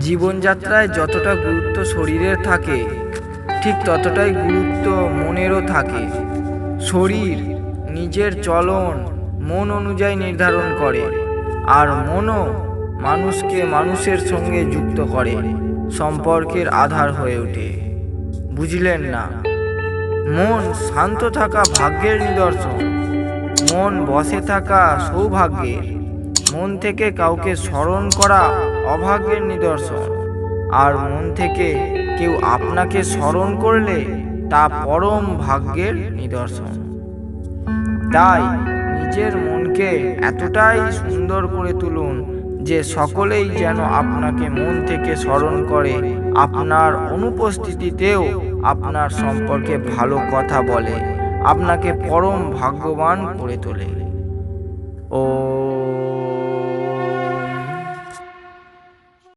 জীবনযাত্রায় যতটা গুরুত্ব শরীরের থাকে, ঠিক ততটাই গুরুত্ব মনেরও থাকে। শরীর নিজের চলন, মন অনুযায়ী নির্ধারণ করে আর মনও মানুষকে মানুষের সঙ্গে যুক্ত করে, সম্পর্কের আধার হয়ে ওঠে। বুঝলেন না? মন শান্ত থাকা ভাগ্যের নিদর্শন। মন বসে থাকা সৌভাগ্যের মন থেকে কাউকে স্মরণ করা অভাগ্যের নিদর্শন। আর মন থেকে কেউ আপনাকে স্মরণ করলে তা পরম ভাগ্যের নিদর্শন। তাই নিজের মনকে এতটাই সুন্দর করে তুলুন যে সকলেই যেন আপনাকে মন থেকে স্মরণ করে, আপনার অনুপস্থিতিতেও আপনার সম্পর্কে ভালো কথা বলে। আপনাকে পরম ভাগ্যবান করে তোলে। ও